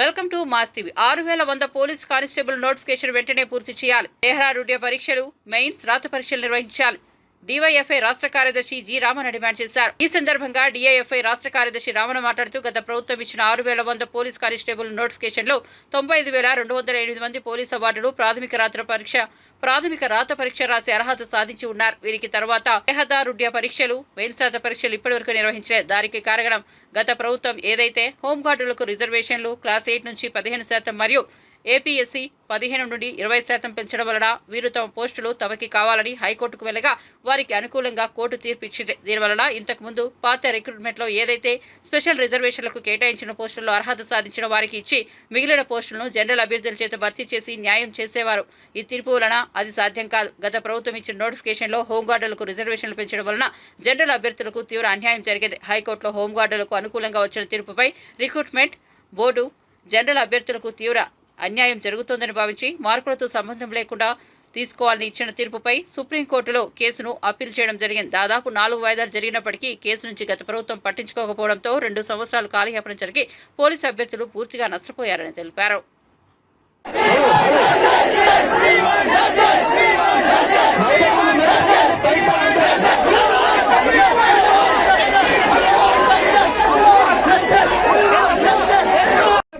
Welcome to mass TV. ఆరు వేల వంద పోలీస్ కానిస్టేబుల్ నోటిఫికేషన్ వెంటనే పూర్తి చేయాలి. దేహరారుడ్య పరీక్షలు మెయిన్స్ రాత పరీక్షలు నిర్వహించాలి. డివైఎఫ్ఐ రాష్ట్ర కార్యదర్శి జి రామన్ డిమాండ్ చేశారు. ఈ సందర్భంగా డిఐఎఫ్ఐ రాష్ట్ర కార్యదర్శి రామన్ మాట్లాడుతూ గత ప్రభుత్వం ఇచ్చిన ఆరు వేల వంద పోలీస్ కానిస్టేబుల్ నోటిఫికేషన్లో తొంభై ఐదు వేల రెండు వందల ఎనిమిది మంది పోలీస్ అవార్డులు ప్రాథమిక రాత్ర పరీక్ష ప్రాథమిక రాత పరీక్ష రాసి అర్హత సాధించి ఉన్నారు. వీరికి తర్వాత దేహదారుడ్య పరీక్షలు మెయిన్స్ పరీక్షలు ఇప్పటివరకు నిర్వహించలేదు. దానికి కారణం గత ప్రభుత్వం ఏదైతే హోంగార్డులకు రిజర్వేషన్లు క్లాస్ ఎయిట్ నుంచి పదిహేను శాతం మరియు ఏపీఎస్సీ పదిహేను నుండి ఇరవై శాతం పెంచడం వలన వీరు తమ పోస్టులు తమకి కావాలని హైకోర్టుకు వెళ్ళగా వారికి అనుకూలంగా కోర్టు తీర్పు ఇచ్చింది. దీనివలన ఇంతకుముందు పాత రిక్రూట్మెంట్లో ఏదైతే స్పెషల్ రిజర్వేషన్లకు కేటాయించిన పోస్టుల్లో అర్హత సాధించిన వారికి ఇచ్చి మిగిలిన పోస్టులను జనరల్ అభ్యర్థుల చేత భర్తీ చేసి న్యాయం చేసేవారు. ఈ తీర్పు వలన అది సాధ్యం కాదు. గత ప్రభుత్వం ఇచ్చిన నోటిఫికేషన్లో హోంగార్డులకు రిజర్వేషన్లు పెంచడం వలన జనరల్ అభ్యర్థులకు తీవ్ర అన్యాయం జరిగింది. హైకోర్టులో హోంగార్డులకు అనుకూలంగా వచ్చిన తీర్పుపై రిక్రూట్మెంట్ బోర్డు జనరల్ అభ్యర్థులకు తీవ్ర అన్యాయం జరుగుతోందని భావించి మార్కులతో సంబంధం లేకుండా తీసుకోవాలని ఇచ్చిన తీర్పుపై సుప్రీంకోర్టులో కేసును అప్పీల్ చేయడం జరిగింది దాదాపు నాలుగు వాయిదాలు జరిగినప్పటికీ కేసు నుంచి గత ప్రభుత్వం పట్టించుకోకపోవడంతో రెండు సంవత్సరాలు కాలయాపన జరిగి పోలీసు అభ్యర్థులు పూర్తిగా నష్టపోయారని తెలిపారు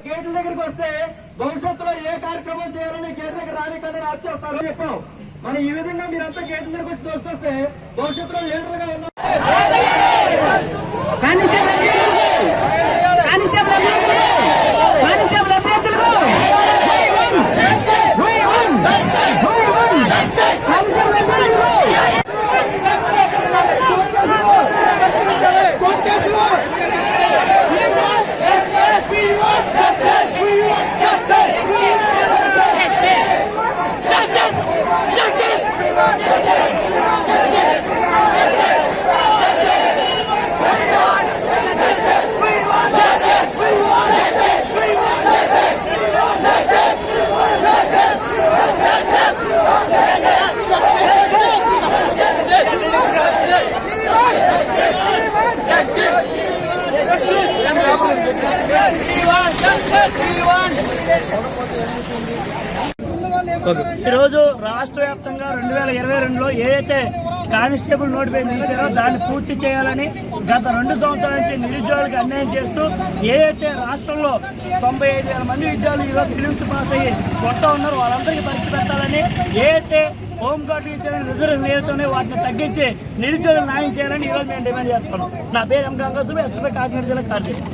గేట్ల దగ్గరికి వస్తే భవిష్యత్తులో ఏ కార్యక్రమం చేయాలని గేట్ దగ్గర చేస్తారు. చెప్పాం. మరి ఈ విధంగా మీరంతా గేట్ల దగ్గరకు వచ్చి దోసుకొస్తే భవిష్యత్తులో లీడర్గా ఉన్న ఈరోజు రాష్ట్ర వ్యాప్తంగా రెండు వేల ఇరవై రెండులో ఏదైతే కానిస్టేబుల్ నోటిఫికేషన్ తీశారో దాన్ని పూర్తి చేయాలని గత రెండు సంవత్సరాల నుంచి నిరుద్యోగులకు అన్యాయం చేస్తూ ఏదైతే రాష్ట్రంలో తొంభై ఐదు వేల మంది విద్యార్థులు ఈరోజు ఫిలిమ్స్ పాస్ అయ్యి కొత్త ఉన్నారో వాళ్ళందరికీ పరీక్ష పెట్టాలని ఏదైతే హోంగార్డు ఇచ్చిన రిజర్వ్ ఏదైతే వాటిని తగ్గించి నిరుద్యోగులు న్యాయం చేయాలని ఈరోజు మేము డిమాండ్ చేస్తున్నాం. నా పేరు ఎం గంగాసు ఎస్ఎఫ్ఐ కాకినాడ జిల్లా కార్యదర్శి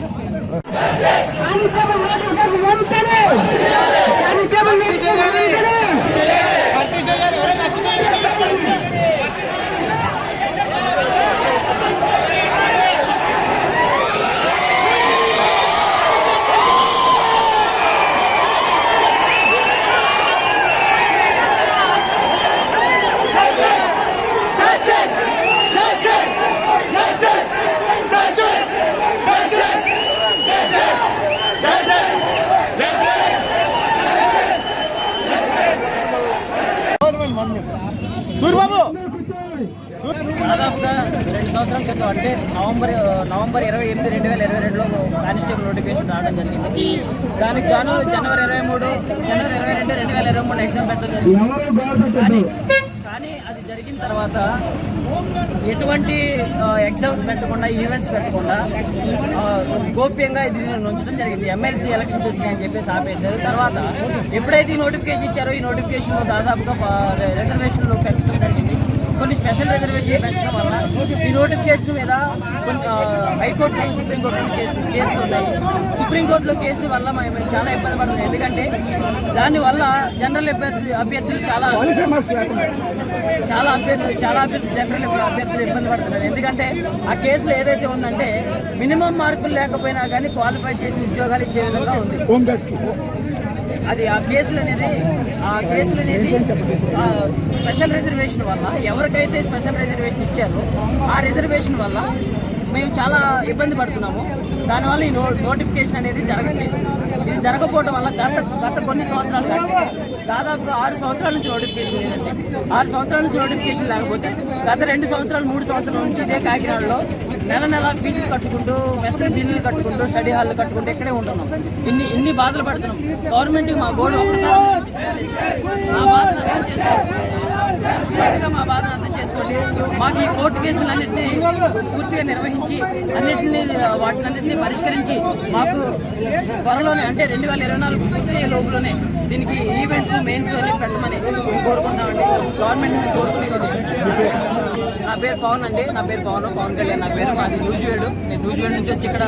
సూర్యబాబు! దాదాపుగా రెండు సంవత్సరాల క్రితం అంటే నవంబర్ నవంబర్ ఇరవై ఎనిమిది రెండు వేల ఇరవై రెండులో కానిస్టేబుల్ నోటిఫికేషన్ రావడం జరిగింది. దానికి గాను జనవరి ఇరవై మూడు జనవరి ఇరవై రెండు రెండు వేల ఇరవై మూడు ఎగ్జామ్ పెట్టడం జరిగింది. కానీ కానీ అది జరిగిన తర్వాత ఎటువంటి ఎగ్జామ్స్ పెట్టకుండా ఈవెంట్స్ పెట్టకుండా గోప్యంగా ఇది ఉంచడం జరిగింది. ఎమ్మెల్సీ ఎలక్షన్స్ వచ్చినాయని చెప్పేసి ఆపేశారు. తర్వాత ఎప్పుడైతే ఈ నోటిఫికేషన్ ఇచ్చారో ఈ నోటిఫికేషన్లో దాదాపుగా రిజర్వేషన్లు పెంచడం కొన్ని స్పెషల్ రిజర్వేషన్ పెంచడం వల్ల ఈ నోటిఫికేషన్ మీద కొన్ని ఆ, హైకోర్టులో సుప్రీంకోర్టులో కేసు కేసులు ఉన్నాయి. సుప్రీంకోర్టులో కేసు వల్ల మేము చాలా ఇబ్బంది పడుతున్నాం. ఎందుకంటే దానివల్ల జనరల్ అభ్యర్థి అభ్యర్థులు చాలా చాలా అభ్యర్థులు చాలా అభ్యర్థులు జనరల్ అభ్యర్థులు ఇబ్బంది పడుతున్నారు. ఎందుకంటే ఆ కేసులో ఏదైతే ఉందంటే మినిమం మార్కులు లేకపోయినా కానీ క్వాలిఫై చేసి ఉద్యోగాలు ఇచ్చే విధంగా ఉంది. అది ఆ కేసులు అనేది ఆ కేసులు అనేది స్పెషల్ రిజర్వేషన్ వల్ల ఎవరికైతే స్పెషల్ రిజర్వేషన్ ఇచ్చారో ఆ రిజర్వేషన్ వల్ల మేము చాలా ఇబ్బంది పడుతున్నాము. దానివల్ల ఈ నో నోటిఫికేషన్ అనేది జరగట్లేదు. ఇది జరగకపోవడం వల్ల గత గత కొన్ని సంవత్సరాలు కంటే ఆరు సంవత్సరాల నుంచి నోటిఫికేషన్ లేదండి. ఆరు సంవత్సరాల నుంచి నోటిఫికేషన్ లేకపోతే గత రెండు సంవత్సరాలు మూడు సంవత్సరాల నుంచి ఇదే కాకినాడలో నెల నెల ఫీజులు కట్టుకుంటూ మెస్సెల్ బిల్లులు కట్టుకుంటూ స్టడీ హాల్లు కట్టుకుంటూ ఇక్కడే ఉంటున్నాం. ఇన్ని ఇన్ని బాధలు పడుతున్నాం. గవర్నమెంట్కి మా బోర్డు ఒక్కసారి మా బాధను మా బాధ చేసుకోండి మాకు ఈ కోర్టు కేసులన్నింటినీ పూర్తిగా నిర్వహించి అన్నింటినీ వాటినన్నింటినీ పరిష్కరించి మాకు త్వరలోనే అంటే రెండు వేల ఇరవై నాలుగు పూర్తి లోపలనే దీనికి ఈవెంట్స్ మెయిన్స్ అన్ని పెట్టమని కోరుకుంటామండి గవర్నమెంట్ కోరుకునేది నా పేరు పవన్ అండి. నా పేరు పవన్ పవన్ కళ్యాణ్. నా పేరు మాది నూజివేడు. నేను నూజివేడు నుంచి వచ్చి ఇక్కడ